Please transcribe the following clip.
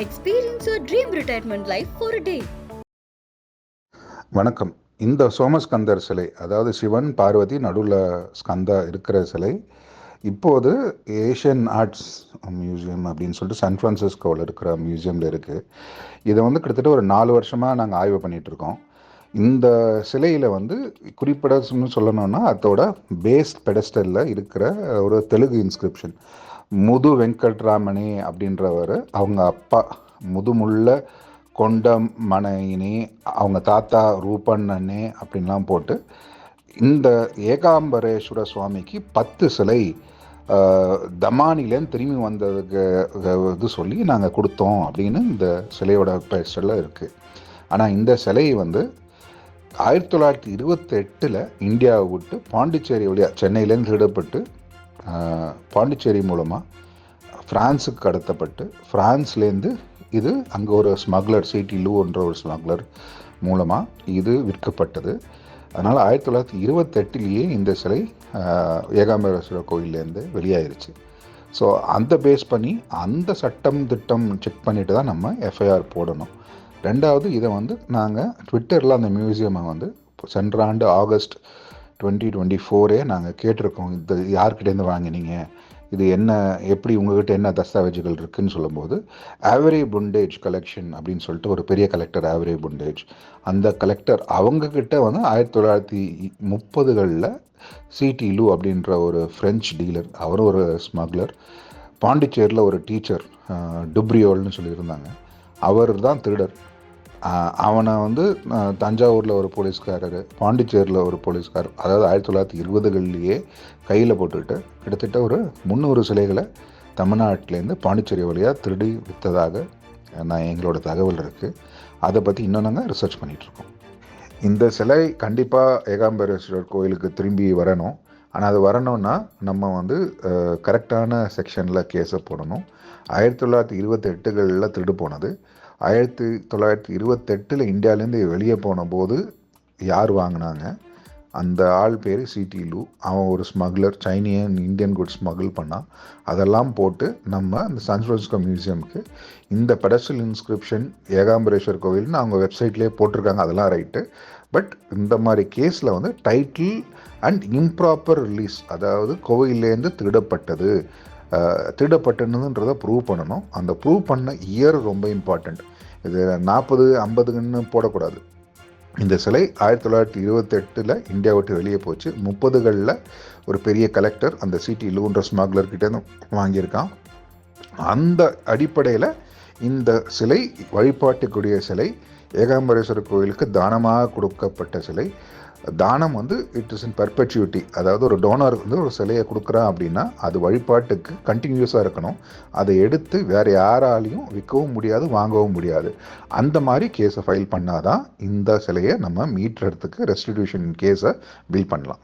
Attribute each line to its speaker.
Speaker 1: Experience your dream retirement life for day
Speaker 2: வணக்கம். இந்த சோமஸ்கந்தர் சிலை அதாவது சிவன் பார்வதி நடுவில் ஸ்கந்தா இருக்கிற சிலை இப்போது ஏஷியன் ஆர்ட்ஸ் மியூசியம் அப்படின்னு சொல்லிட்டு சான் ஃப்ரான்சிஸ்கோவில் இருக்கிற மியூசியமில் இருக்குது இதை வந்து கிட்டத்தட்ட ஒரு நாலு வருஷமாக நாங்கள் ஆய்வு பண்ணிகிட்ருக்கோம் இந்த சிலையில் வந்து குறிப்பிடன்னு சொல்லணும்னா அதோட பேஸ்ட் பெடஸ்டலில் இருக்கிற ஒரு தெலுங்கு இன்ஸ்கிரிப்ஷன் முது வெங்கட்ராமணி அப்படின்றவர் அவங்க அப்பா முதுமுள்ள கொண்ட மனையினே அவங்க தாத்தா ரூபண்ணனே அப்படின்லாம் போட்டு இந்த ஏகாம்பரேஸ்வர சுவாமிக்கு பத்து சிலை தமானிலேருந்து திரும்பி வந்ததுக்கு இது சொல்லி நாங்கள் கொடுத்தோம் அப்படின்னு இந்த சிலையோட பெயர்ல இருக்குது ஆனால் இந்த சிலை வந்து ஆயிரத்தி தொள்ளாயிரத்தி இருபத்தெட்டில் இந்தியாவை விட்டு பாண்டிச்சேரி வழியாக சென்னையிலேருந்து திருடப்பட்டு பாண்டிச்சேரி மூலமாக ஃப்ரான்ஸுக்கு கடத்தப்பட்டு ஃப்ரான்ஸ்லேருந்து இது அங்கே ஒரு ஸ்மக்லர் சிடி லூன்ற ஒரு ஸ்மக்லர் மூலமாக இது விற்கப்பட்டது. அதனால் ஆயிரத்தி தொள்ளாயிரத்தி இருபத்தெட்டுலேயே இந்த சிலை ஏகாம்பரேஸ்வரர் கோயிலேருந்து வெளியாயிருச்சு. ஸோ அந்த பேஸ் பண்ணி அந்த சட்டம் திட்டம் செக் பண்ணிட்டு தான் நம்ம எஃப்ஐஆர் போடணும். ரெண்டாவது இதை வந்து நாங்கள் ட்விட்டரில் அந்த மியூசியமை வந்து சென்ற ஆண்டு ஆகஸ்ட் டுவெண்ட்டி டுவெண்ட்டி ஃபோரே நாங்கள் கேட்டிருக்கோம். இது யார்கிட்டேருந்து வாங்கினீங்க? இது என்ன எப்படி உங்ககிட்ட என்ன தஸ்தாவேஜுகள் இருக்குதுன்னு சொல்லும்போது ஆவரே புண்டேஜ் கலெக்ஷன் அப்படின்னு சொல்லிட்டு ஒரு பெரிய கலெக்டர் ஆவரே புண்டேஜ் அந்த கலெக்டர் அவங்கக்கிட்ட வந்து ஆயிரத்தி தொள்ளாயிரத்தி முப்பதுகளில் சிடி லூ அப்படின்ற ஒரு ஃப்ரெஞ்சு டீலர் அவரும் ஒரு ஸ்மக்லர் பாண்டிச்சேரியில் ஒரு டீச்சர் டுப்ரியோல்னு சொல்லியிருந்தாங்க. அவர் தான் திருடர். அவனை வந்து தஞ்சாவூரில் ஒரு போலீஸ்காரர் பாண்டிச்சேரியில் ஒரு போலீஸ்காரர் அதாவது ஆயிரத்தி தொள்ளாயிரத்தி இருபதுகள்லேயே கையில் போட்டுக்கிட்டு கிட்டத்தட்ட ஒரு முந்நூறு சிலைகளை தமிழ்நாட்டிலேருந்து பாண்டிச்சேரி வழியாக திருடி விற்றதாக நான் எங்களோட தகவல் இருக்குது அதை பற்றி இன்னும் நாங்கள் ரிசர்ச் பண்ணிகிட்ருக்கோம் இந்த சிலை கண்டிப்பாக ஏகாம்பரேஸ்வரர் கோயிலுக்கு திரும்பி வரணும். ஆனால் அது வரணும்னா நம்ம வந்து கரெக்டான செக்ஷனில் கேஸை போடணும். ஆயிரத்தி தொள்ளாயிரத்தி இருபத்தெட்டுகளில் திருடு போனது. ஆயிரத்தி தொள்ளாயிரத்தி இருபத்தெட்டில் இந்தியாவிலேருந்து வெளியே போன போது யார் வாங்கினாங்க? அந்த ஆள் பேர் சிடி லூ. அவன் ஒரு ஸ்மக்லர் சைனியன் இந்தியன் குட் ஸ்மகிள் பண்ணான். அதெல்லாம் போட்டு நம்ம அந்த சான் ஃப்ரான்சிஸ்கோ மியூசியமுக்கு இந்த பெடஸ்டல் இன்ஸ்கிரிப்ஷன் ஏகாம்பரேஸ்வர் கோவில்னு அவங்க வெப்சைட்லேயே போட்டிருக்காங்க. அதெல்லாம் ரைட்டு பட் இந்த மாதிரி கேஸில் வந்து டைட்டில் அண்ட் இம்ப்ராப்பர் ரிலீஸ் அதாவது கோவிலேருந்து திருடப்பட்டது திருடப்பட்டதுன்றதை ப்ரூவ் பண்ணணும். அந்த ப்ரூவ் பண்ண இயர் ரொம்ப இம்பார்ட்டண்ட் இது நாற்பது ஐம்பதுன்னு போடக்கூடாது. இந்த சிலை ஆயிரத்தி தொள்ளாயிரத்தி இருபத்தெட்டில் இந்தியா விட்டு வெளியே போச்சு. முப்பதுகளில் ஒரு பெரிய கலெக்டர் அந்த சிடி லூன்ற ஸ்மக்லர்கிட்டேருந்து வாங்கியிருக்கான். அந்த அடிப்படையில் இந்த சிலை வழிபாட்டுக்குரிய சிலை ஏகாம்பரேஸ்வரர் கோயிலுக்கு தானமாக கொடுக்கப்பட்ட சிலை. தானம் வந்து இட் இஸ் இன் பர்பச்சுவிட்டி அதாவது ஒரு டோனர் வந்து ஒரு சிலையை கொடுக்குறான் அப்படின்னா அது வழிபாட்டுக்கு கண்டினியூஸாக இருக்கணும். அதை எடுத்து வேறு யாராலையும் விற்கவும் முடியாது வாங்கவும் முடியாது. அந்த மாதிரி கேஸை ஃபைல் பண்ணாதான் இந்த சிலையை நம்ம மீட்டுறதுக்கு ரெஸ்டிடியூஷன் கேஸை பில் பண்ணலாம்.